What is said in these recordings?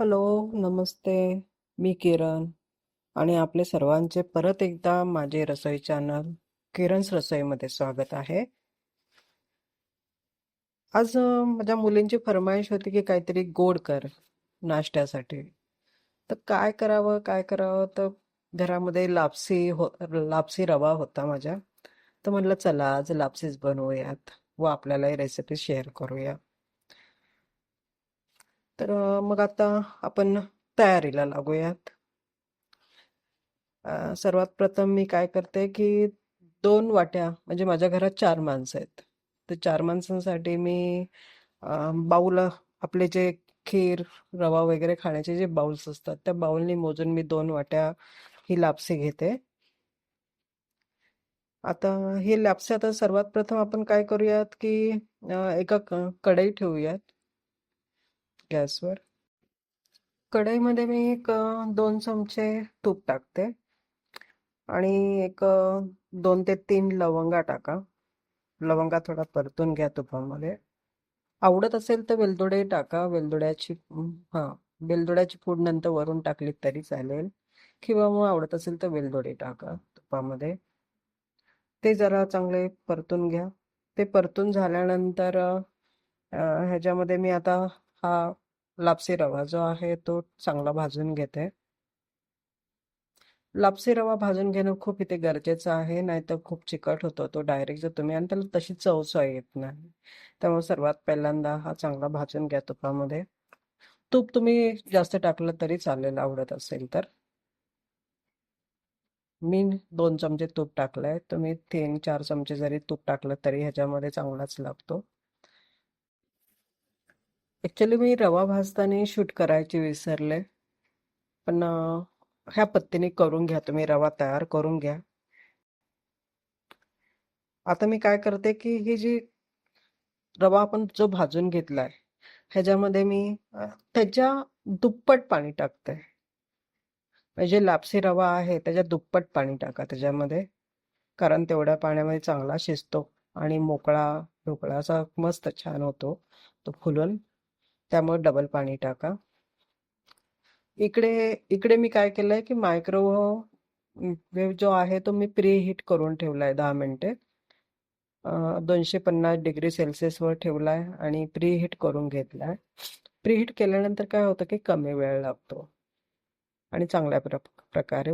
Hello नमस्ते मी किरण. आणि आपले सर्वांचे परत एकदा माझे रसोई चॅनल किरण's रसोईमध्ये स्वागत आहे. आज माझ्या मुलींची फरमाईश होती की काहीतरी गोड कर नाश्त्यासाठी. तर काय करावं काय करावं? तर घरामध्ये लापसी हो लापसी रवा होता माझ्या. तर म्हटलं चला आज लापसीच बनवूयात व आपल्याला रेसिपी शेअर करूया तर मग आता आपण तयारीला लागूयात. सर्वात प्रथम मी काय करते की दोन वाट्या म्हणजे माझ्या घरात चार माणसं आहेत. तर चार माणसांसाठी मी बाऊल आपले जे खीर रवा वगैरे खाण्याचे जे बाउल्स असतात त्या बाउलनी मोजून मी दोन वाट्या ही लापसी घेते. आता ही लापसी आता सर्वात प्रथम आपण काय करूयात की एका क- कढई ठेवूयात. गॅसवर? कढईमध्ये मी एक दोन चमचे तूप टाकते. आणि एक दोन ते तीन लवंगा टाका. लवंगा थोडा परतून घ्या तुपामध्ये. आवडत असेल तर वेलदोडे टाका. वेलदोड्याची हां हा वेलदोड्याची पूड नंतर वरून टाकली तरी चालेल. किंवा मग आवडत असेल तर वेलदोडे टाका तुपामध्ये. ते जरा चांगले परतून घ्या. ते परतून झाल्यानंतर ह्याच्यामध्ये मी आता हा लापसी रवा जो आहे तो चांगला भाजून घेते. लापसी रवा भाजून घेणं खूप इथे गरजेचं आहे नाहीतर खूप चिकट होतो तो डायरेक्ट जर तुम्ही आणि त्याला तशी चवसुद्धा येत नाही. त्यामुळे सर्वात पहिल्यांदा हा चांगला भाजून घ्या तुपामध्ये. तूप तुम्ही जास्त टाकलं तरी चालेल आवडत असेल तर. मी दोन चमचे तूप टाकलंय तुम्ही तीन चार चमचे जरी तूप टाकलं तरी ह्याच्यामध्ये चांगलाच लागतो. ऍक्च्युली मी रवा भाजताना शूट करायची विसरले. पण ह्या पत्तीने करून घ्या तुम्ही. रवा तयार करून घ्या. आता मी काय करते की ही जी रवा आपण जो भाजून घेतलाय ह्याच्यामध्ये मी त्याच्या दुप्पट पाणी टाकते. म्हणजे लापसी रवा आहे त्याच्या दुप्पट पाणी टाका त्याच्यामध्ये. कारण तेवढ्या पाण्यामध्ये चांगला शिजतो आणि मोकळा ढोकळा असा मस्त छान होतो. तो फुलून त्यामुळे डबल पाणी टाका. इकडे इकडे मी काय केलंय की मायक्रोवेव्ह जो आहे तो मी प्री हीट करून ठेवलाय दहा मिनिटे. दोनशे पन्नास डिग्री सेल्सिअसवर ठेवलाय आणि प्री हीट करून घेतलाय. प्री हीट केल्यानंतर काय होतं की कमी वेळ लागतो. आणि चांगल्या प्र प्रकारे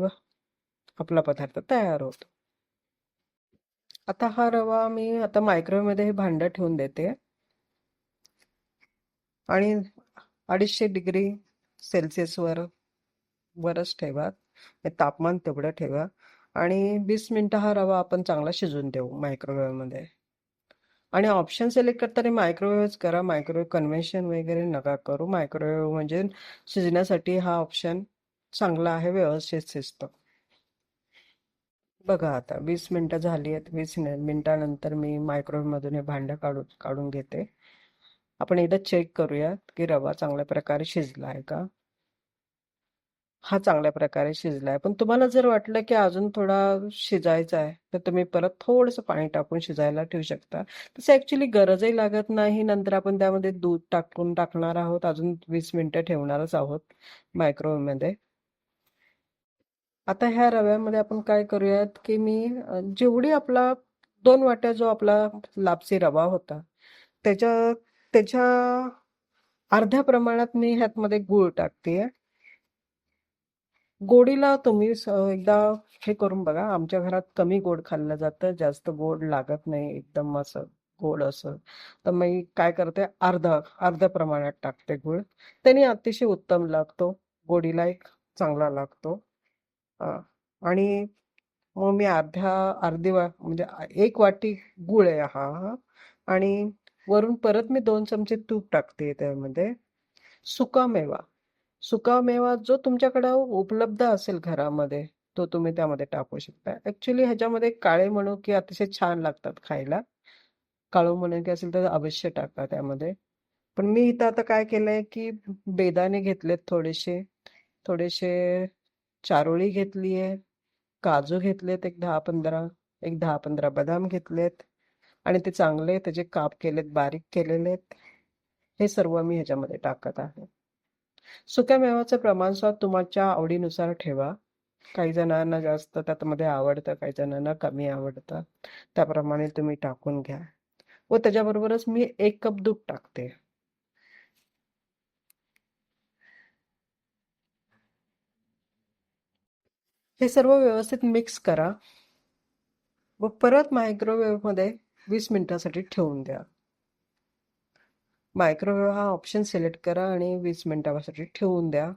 आपला पदार्थ तयार होतो. आता हा रवा मी आता मायक्रोवेव्हमध्ये हे भांडं ठेवून देते. आणि अडीचशे डिग्री सेल्सिअसवर वरच ठेवा. तापमान तेवढं ठेवा. आणि वीस मिनिटं हा रवा आपण चांगला शिजून देऊ मायक्रोवेव्हमध्ये आणि ऑप्शन सिलेक्ट करताना मायक्रोवेव्हच करा. मायक्रोवेव्ह कन्व्हेन्शन वगैरे नका करू. मायक्रोवेव्ह म्हणजे शिजण्यासाठी हा ऑप्शन चांगला आहे व्यवस्थित शिजतं. बघा आता वीस मिनिटं झाली आहेत. वीस मिनटानंतर मी मायक्रोवेव्हमधून हे भांडं काढून काढून घेते. आपण एकदा चेक करूयात की रवा चांगल्या प्रकारे शिजला आहे का? हा चांगल्या प्रकारे शिजलाय. पण तुम्हाला जर वाटलं की अजून थोडा शिजायचा आहे तर तुम्ही परत थोडंसं पाणी टाकून शिजायला ठेवू शकता. तसं ऍक्च्युली गरजही लागत नाही. नंतर आपण त्यामध्ये दूध टाकून टाकणार आहोत. अजून वीस मिनिटं ठेवणारच आहोत मायक्रोवेव्हमध्ये. आता ह्या रव्यामध्ये आपण काय करूयात की मी जेवढी आपला दोन वाट्या जो आपला लापसी रवा होता त्याच्या त्याच्या अर्ध्या प्रमाणात मी ह्यातमध्ये गूळ टाकते गोडीला तुम्ही एकदा हे करून बघा. आमच्या घरात कमी गोड खाल्लं जातं. जास्त गोड लागत नाही. एकदम असं गोड असं. तर मी काय करते? अर्धा अर्ध्या प्रमाणात टाकते गुळ. त्याने अतिशय उत्तम लागतो. गोडीला एक चांगला लागतो. हा. आणि मग मी अर्ध्या अर्धी वा म्हणजे एक वाटी गुळ आहे हा हा. आणि वरून परत मी दोन चमचे तूप टाकते त्यामध्ये. सुका मेवा सुका मेवा जो तुमच्याकडे उपलब्ध असेल घरामध्ये तो तुम्ही त्यामध्ये टाकू शकता. ऍक्च्युली ह्याच्यामध्ये काळे मनुके अतिशय छान लागतात खायला. काळो म्हणू की असेल तर अवश्य टाका त्यामध्ये. पण मी इथं आता काय केलंय की बेदाणे घेतलेत थोडेसे. थोडेसे चारोळी घेतली आहे काजू घेतलेत एक दहा पंधरा एक दहा पंधरा बदाम घेतलेत. आणि ते चांगले त्याचे काप केलेत बारीक केलेले आहेत हे सर्व मी ह्याच्यामध्ये टाकत आहे सुक्या मेवाचं प्रमाण सुद्धा तुमच्या आवडीनुसार ठेवा. काही जणांना जास्त त्यामध्ये आवडतं, काही जणांना कमी आवडतं. त्याप्रमाणे तुम्ही टाकून घ्या व त्याच्याबरोबरच मी एक कप दूध टाकते. हे सर्व व्यवस्थित मिक्स करा व परत मायक्रोवेव्हमध्ये वीस मिनिटासाठी ठेवून द्या. मायक्रोवेव्ह हा ऑप्शन सिलेक्ट करा आणि वीस मिनिटासाठी ठेवून द्या.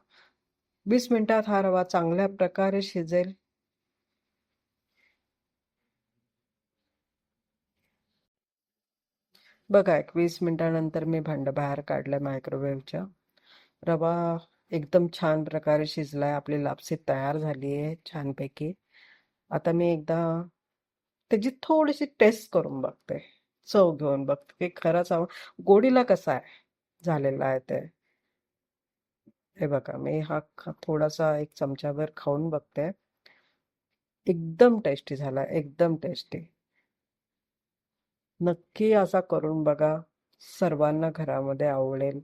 वीस मिनिटात हा रवा चांगल्या प्रकारे शिजेल. बघा एक 20 मिनिटानंतर मी भांडं बाहेर काढलं मायक्रोवेव्हच्या. रवा एकदम छान प्रकारे शिजलाय. आपली लापसी तयार झाली आहे छानपैकी. आता मी एकदा त्याची थोडीशी टेस्ट करून बघते. चव घेऊन बघते की खरंच हा गोडीला कसा आहे झालेला आहे ते. हे बघा मी हा थोडासा एक चमचाभर खाऊन बघते. एकदम टेस्टी झाला एकदम टेस्टी. नक्की असा करून बघा. सर्वांना घरामध्ये आवडेल.